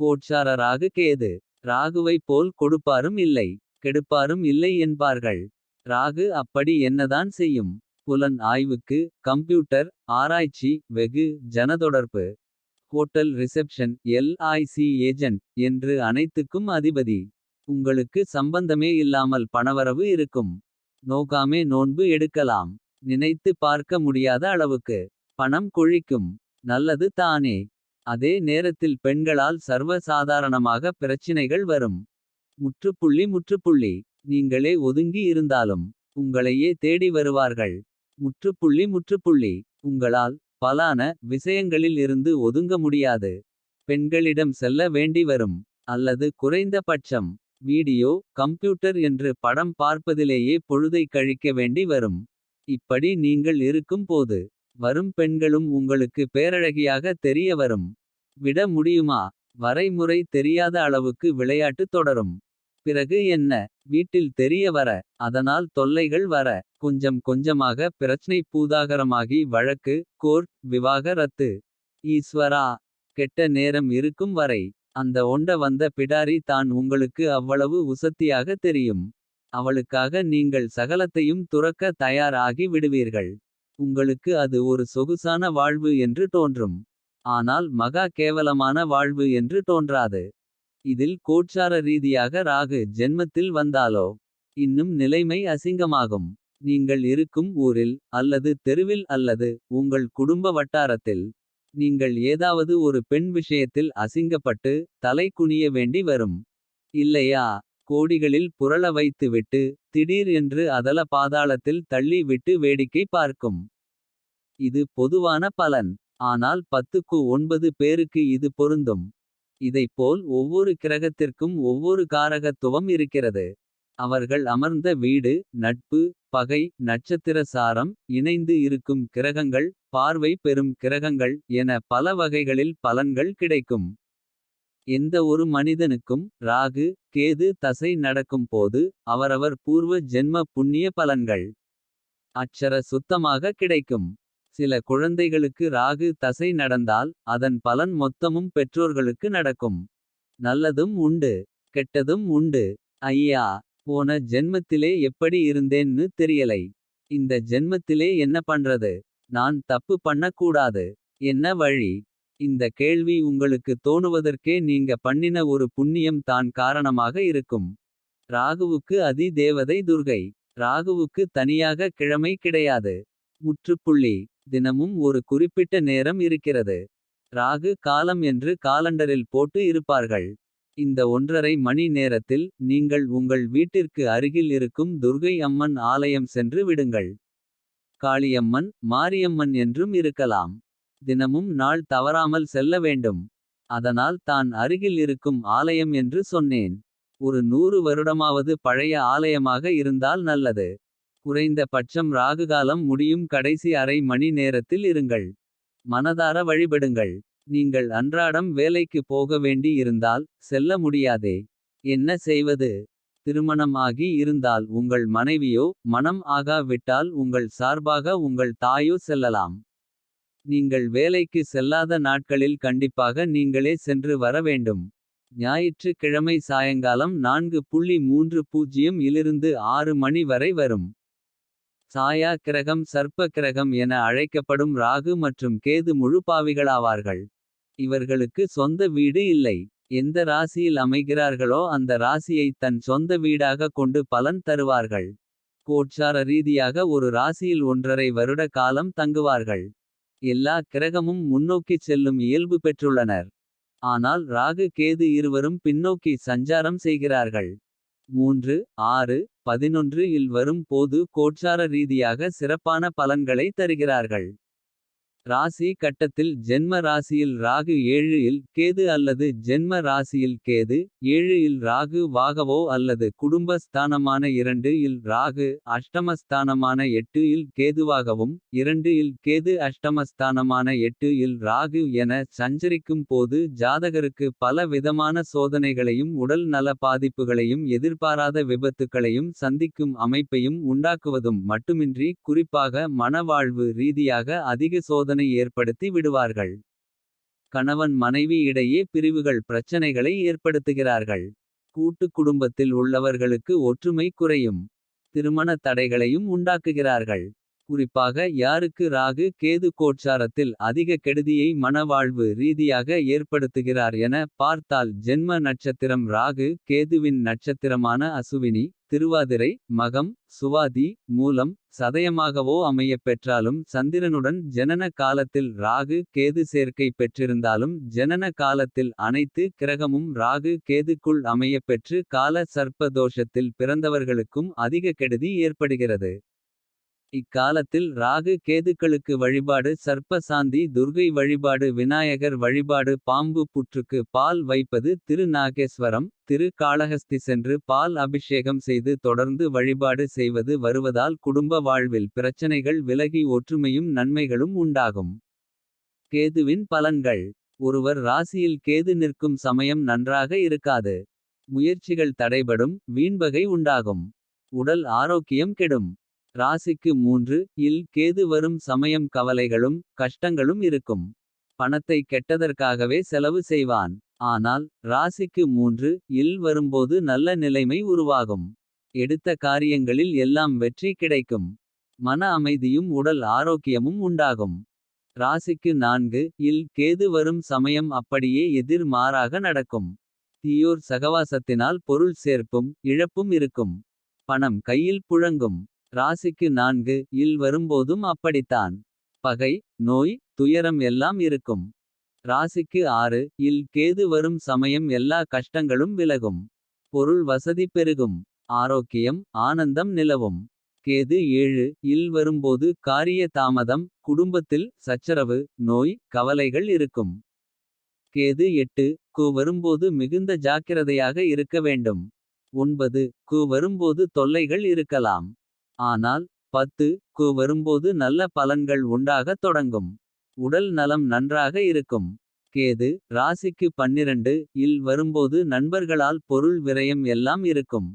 கோட்சாரராக கேது ராகுவைப் போல் கொடுப்பாரும் இல்லை. கெடுப்பாரும் இல்லை என்பார்கள். ராகு அப்படி என்னதான் செய்யும். புலன் ஆய்வுக்கு கம்ப்யூட்டர் ஆராய்ச்சி வெகு ஜனதொடர்பு. ஹோட்டல் ரிசெப்ஷன் எல்.ஐ.சி ஏஜென்ட் என்று அனைத்துக்கும் அதிபதி. உங்களுக்கு சம்பந்தமே இல்லாமல் பணவரவு இருக்கும். நோகாமே நோன்பு எடுக்கலாம். நினைத்து பார்க்க முடியாத அளவுக்கு. பணம் கொழிக்கும் நல்லது தானே. அதே நேரத்தில் பெண்களால் சர்வ சாதாரணமாக பிரச்சினைகள் வரும். முற்றுப்புள்ளி முற்றுப்புள்ளி நீங்களே ஒதுங்கி இருந்தாலும். உங்களையே தேடி வருவார்கள். முற்றுப்புள்ளி முற்றுப்புள்ளி உங்களால். பலான விஷயங்களில் இருந்து ஒதுங்க முடியாது. பெண்களிடம் செல்ல வேண்டி வரும். அல்லது குறைந்த பட்சம். வீடியோ கம்ப்யூட்டர் என்று படம் பார்ப்பதிலேயே பொழுதை கழிக்க வேண்டி வரும். இப்படி நீங்கள் இருக்கும் போது. வரும் பெண்களும் உங்களுக்கு பேரழகியாக தெரிய வரும். விட முடியுமா வரைமுறை தெரியாத அளவுக்கு விளையாட்டு தொடரும். பிறகு என்ன வீட்டில் தெரிய வர. அதனால் தொல்லைகள் வர. கொஞ்சம் கொஞ்சமாக பிரச்னை பூதாகரமாகி வழக்கு. கோர்ட் விவாக ரத்து ஈஸ்வரா. கெட்ட நேரம் இருக்கும் வரை. அந்த ஒண்ட வந்த பிடாரி தான் உங்களுக்கு அவ்வளவு உசத்தியாக தெரியும். அவளுக்காக நீங்கள் சகலத்தையும் துறக்க தயார் ஆகி விடுவீர்கள். உங்களுக்கு அது ஒரு சொகுசான வாழ்வு என்று தோன்றும். ஆனால் மகா கேவலமான வாழ்வு என்று தோன்றாது. இதில் கோட்சார ரீதியாக ராகு ஜென்மத்தில் வந்தாலோ. இன்னும் நிலைமை அசிங்கமாகும். நீங்கள் இருக்கும் ஊரில் அல்லது தெருவில் அல்லது. உங்கள் குடும்ப வட்டாரத்தில். நீங்கள் ஏதாவது ஒரு பெண் விஷயத்தில் அசிங்கப்பட்டு. தலை குனிய வேண்டி வரும். இல்லையா கோடிகளில் புரள வைத்து விட்டு. திடீர் என்று அதல பாதாளத்தில் தள்ளி விட்டு வேடிக்கை பார்க்கும். இது பொதுவான பலன் ஆனால் பத்துக்கு ஒன்பது பேருக்கு இது பொருந்தும். இதைப்போல் ஒவ்வொரு கிரகத்திற்கும் ஒவ்வொரு காரகத்துவம் இருக்கிறது. அவர்கள் அமர்ந்த வீடு நட்பு பகை நட்சத்திர சாரம். இணைந்து இருக்கும் கிரகங்கள் பார்வை பெறும் கிரகங்கள். என பல வகைகளில் பலன்கள் கிடைக்கும். எந்த ஒரு மனிதனுக்கும் ராகு கேது தசை நடக்கும் போது. அவரவர் பூர்வ ஜென்ம புண்ணிய பலன்கள். அட்சர சுத்தமாக கிடைக்கும். சில குழந்தைகளுக்கு ராகு தசை நடந்தால். அதன் பலன் மொத்தமும் பெற்றோர்களுக்கு நடக்கும். நல்லதும் உண்டு கெட்டதும் உண்டு ஐயா. போன ஜென்மத்திலே எப்படி இருந்தேன்னு தெரியலை. இந்த ஜென்மத்திலே என்ன பண்றது. நான் தப்பு பண்ணக்கூடாது. என்ன வழி. இந்த கேள்வி உங்களுக்கு தோணுவதற்கே நீங்க பண்ணின ஒரு புண்ணியம் தான் காரணமாக இருக்கும். ராகுவுக்கு அதி தேவதை துர்கை. ராகுவுக்கு தனியாக கிழமை கிடையாது. முற்றுப்புள்ளி தினமும் ஒரு குறிப்பிட்ட நேரம் இருக்கிறது. ராகு காலம் என்று காலண்டரில் போட்டு இருப்பார்கள். இந்த ஒன்றரை மணி நேரத்தில் நீங்கள் உங்கள் வீட்டிற்கு அருகில் இருக்கும் துர்கை அம்மன் ஆலயம் சென்று விடுங்கள். காளியம்மன் மாரியம்மன் என்றும் இருக்கலாம். தினமும் நாள் தவறாமல் செல்ல வேண்டும். அதனால் தான் அருகில் இருக்கும் ஆலயம் என்று சொன்னேன். ஒரு நூறு வருடமாவது பழைய ஆலயமாக இருந்தால் நல்லது. குறைந்த பட்சம் ராகுகாலம் முடியும் கடைசி அரை மணி நேரத்தில் இருங்கள். மனதார வழிபடுங்கள் நீங்கள் அன்றாடம் வேலைக்கு போக வேண்டி இருந்தால். செல்ல முடியாதே என்ன செய்வது. திருமணம் ஆகி இருந்தால் உங்கள் மனைவியோ மனம் ஆகா விட்டால் உங்கள் சார்பாக உங்கள் தாயோ செல்லலாம். நீங்கள் வேலைக்கு செல்லாத நாட்களில் கண்டிப்பாக நீங்களே சென்று வர வேண்டும். ஞாயிற்றுக்கிழமை சாயங்காலம் நான்கு புள்ளி மூன்று பூஜ்ஜியம் இலிருந்து ஆறு மணி வரை வரும். சாயா கிரகம் சர்ப்ப கிரகம் என அழைக்கப்படும் ராகு மற்றும் கேது முழுப்பாவிகளாவார்கள். இவர்களுக்கு சொந்த வீடு இல்லை. எந்த ராசியில் அமைகிறார்களோ அந்த ராசியை தன் சொந்த வீடாக கொண்டு பலன் தருவார்கள். கோட்சார ரீதியாக ஒரு ராசியில் ஒன்றரை வருட காலம் தங்குவார்கள். எல்லா கிரகமும் முன்னோக்கிச் செல்லும் இயல்பு பெற்றுள்ளனர். ஆனால் ராகு கேது இருவரும் பின்னோக்கி சஞ்சாரம் செய்கிறார்கள். மூன்று ஆறு பதினொன்று இல் வரும் போது கோட்சார ரீதியாக சிறப்பான பலன்களை தருகிறார்கள். ராசி கட்டத்தில் ஜென்ம ராசியில் ராகு ஏழு இல் கேது அல்லது ஜென்ம ராசியில் கேது. ஏழு இல் ராகு வாகவோ அல்லது குடும்ப ஸ்தானமான இரண்டு இல் ராகு. அஷ்டமஸ்தானமான எட்டு இல் கேதுவாகவும். இரண்டு இல் கேது அஷ்டமஸ்தானமான எட்டு இல் ராகு என சஞ்சரிக்கும் போது. ஜாதகருக்கு பல விதமான சோதனைகளையும் உடல் நல பாதிப்புகளையும். எதிர்பாராத விபத்துக்களையும் சந்திக்கும் அமைப்பையும் உண்டாக்குவதும் மட்டுமின்றி. குறிப்பாக மனவாழ்வு ரீதியாக அதிக சோதனை ஏற்படுத்தி விடுவார்கள். கணவன் மனைவி இடையே பிரிவுகள் பிரச்சனைகளை ஏற்படுத்துகிறார்கள். கூட்டுக் குடும்பத்தில் உள்ளவர்களுக்கு ஒற்றுமை குறையும். திருமண தடைகளையும் உண்டாக்குகிறார்கள். குறிப்பாக யாருக்கு ராகு கேது கோட்சாரத்தில் அதிக கெடுதியை மனவாழ்வு ரீதியாக ஏற்படுத்துகிறார் என பார்த்தால் ஜென்ம நட்சத்திரம் ராகு கேதுவின் நட்சத்திரமான அசுவினி திருவாதிரை மகம் சுவாதி மூலம் சதயமாகவோ அமையப் பெற்றாலும் சந்திரனுடன் ஜனன காலத்தில் ராகு கேது சேர்க்கை பெற்றிருந்தாலும் ஜனன காலத்தில் அனைத்து கிரகமும் ராகு கேதுக்குள் அமையப் பெற்று கால சர்ப்ப தோஷத்தில் பிறந்தவர்களுக்கும் அதிக கெடுதி ஏற்படுகிறது. இக்காலத்தில் ராகு கேதுக்களுக்கு வழிபாடு சர்ப்ப சாந்தி துர்கை வழிபாடு விநாயகர் வழிபாடு பாம்பு புற்றுக்கு பால் வைப்பது திரு நாகேஸ்வரம் திரு காளஹஸ்தி சென்று பால் அபிஷேகம் செய்து தொடர்ந்து வழிபாடு செய்வது வருவதால் குடும்ப வாழ்வில் பிரச்சனைகள் விலகி ஒற்றுமையும் நன்மைகளும் உண்டாகும். கேதுவின் பலன்கள் ஒருவர் ராசியில் கேது நிற்கும் சமயம் நன்றாக இருக்காது. முயற்சிகள் தடைபடும் வீண்பகை உண்டாகும். உடல் ஆரோக்கியம் கெடும். ராசிக்கு மூன்று இல் கேது வரும் சமயம் கவலைகளும். கஷ்டங்களும் இருக்கும். பணத்தை கெட்டதற்காகவே செலவு செய்வான். ஆனால் ராசிக்கு மூன்று இல் வரும்போது நல்ல நிலைமை உருவாகும். எடுத்த காரியங்களில் எல்லாம் வெற்றி கிடைக்கும். மன அமைதியும் உடல் ஆரோக்கியமும் உண்டாகும். ராசிக்கு நான்கு இல் கேது வரும் சமயம் அப்படியே எதிர் மாறாக நடக்கும். தீயோர் சகவாசத்தினால் பொருள் சேர்ப்பும் இழப்பும் இருக்கும். பணம் கையில் புழங்கும். ராசிக்கு நான்கு இல் வரும்போதும் அப்படித்தான். பகை நோய் துயரம் எல்லாம் இருக்கும். ராசிக்கு ஆறு இல் கேது வரும் சமயம் எல்லா கஷ்டங்களும் விலகும். பொருள் வசதி பெருகும். ஆரோக்கியம் ஆனந்தம் நிலவும். கேது ஏழு இல் வரும்போது காரிய தாமதம் குடும்பத்தில் சச்சரவு நோய் கவலைகள் இருக்கும். கேது எட்டு கு வரும்போது மிகுந்த ஜாக்கிரதையாக இருக்க வேண்டும். ஒன்பது கு வரும்போது தொல்லைகள் இருக்கலாம். ஆனால் பத்து கு வரும்போது நல்ல பலன்கள் உண்டாகத் தொடங்கும். உடல் நலம் நன்றாக இருக்கும். கேது ராசிக்கு பன்னிரண்டு இல் வரும்போது நண்பர்களால் பொருள் விரயம் எல்லாம் இருக்கும்.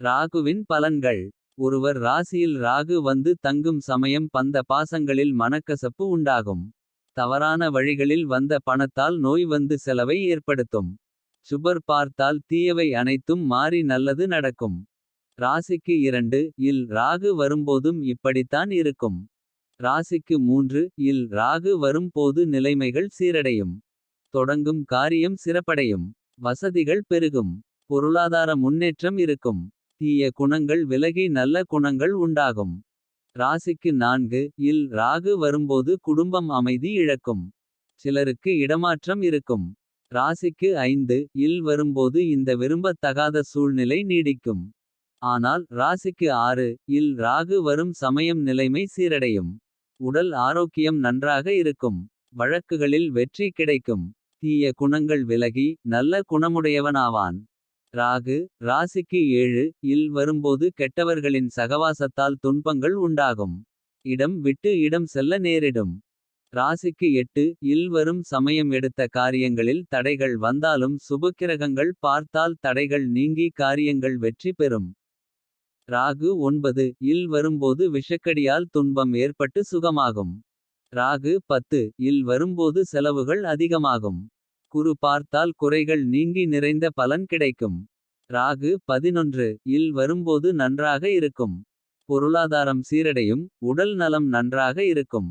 ராகுவின் பலன்கள் ஒருவர் ராசியில் ராகு வந்து தங்கும் சமயம் பந்த பாசங்களில் மனக்கசப்பு உண்டாகும். தவறான வழிகளில் வந்த பணத்தால் நோய் வந்து செலவை ஏற்படுத்தும். சுபர் பார்த்தால் தீயவை அனைத்தும் மாறி நல்லது நடக்கும். ராசிக்கு இரண்டு இல் ராகு வரும்போதும் இப்படித்தான் இருக்கும். ராசிக்கு மூன்று இல் ராகு வரும் போது நிலைமைகள் சீரடையும். தொடங்கும் காரியம் சிறப்படையும். வசதிகள் பெருகும். பொருளாதார முன்னேற்றம் இருக்கும். தீய குணங்கள் விலகி நல்ல குணங்கள் உண்டாகும். ராசிக்கு நான்கு இல் ராகு வரும்போது குடும்பம் அமைதி இழக்கும். சிலருக்கு இடமாற்றம் இருக்கும். ராசிக்கு ஐந்து இல் வரும்போது இந்த விரும்பத்தகாத சூழ்நிலை நீடிக்கும். ஆனால் ராசிக்கு ஆறு இல் ராகு வரும் சமயம் நிலைமை சீரடையும். உடல் ஆரோக்கியம் நன்றாக இருக்கும். வழக்குகளில் வெற்றி கிடைக்கும். தீய குணங்கள் விலகி நல்ல குணமுடையவனாவான். ராகு ராசிக்கு ஏழு இல் வரும்போது கெட்டவர்களின் சகவாசத்தால் துன்பங்கள் உண்டாகும். இடம் விட்டு இடம் செல்ல நேரிடும். ராசிக்கு எட்டு இல் வரும் சமயம் எடுத்த காரியங்களில் தடைகள் வந்தாலும் சுபக்கிரகங்கள் பார்த்தால் தடைகள் நீங்கி காரியங்கள் வெற்றி பெறும். ராகு ஒன்பது இல் வரும்போது விஷக்கடியால் துன்பம் ஏற்பட்டு சுகமாகும். ராகு பத்து இல் வரும்போது செலவுகள் அதிகமாகும். குரு பார்த்தால் குறைகள் நீங்கி நிறைந்த பலன் கிடைக்கும். ராகு பதினொன்று இல் வரும்போது நன்றாக இருக்கும். பொருளாதாரம் சீரடையும் உடல் நலம் நன்றாக இருக்கும்.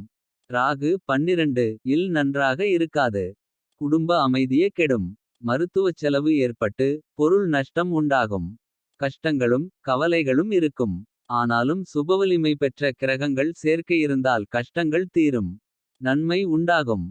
ராகு பன்னிரண்டு இல் நன்றாக இருக்காது. குடும்ப அமைதியே கெடும். மருத்துவச் செலவு ஏற்பட்டு பொருள் நஷ்டம் உண்டாகும். கஷ்டங்களும் கவலைகளும் இருக்கும். ஆனாலும் சுபவலிமை பெற்ற கிரகங்கள் சேர்க்கையிருந்தால் கஷ்டங்கள் தீரும். நன்மை உண்டாகும்.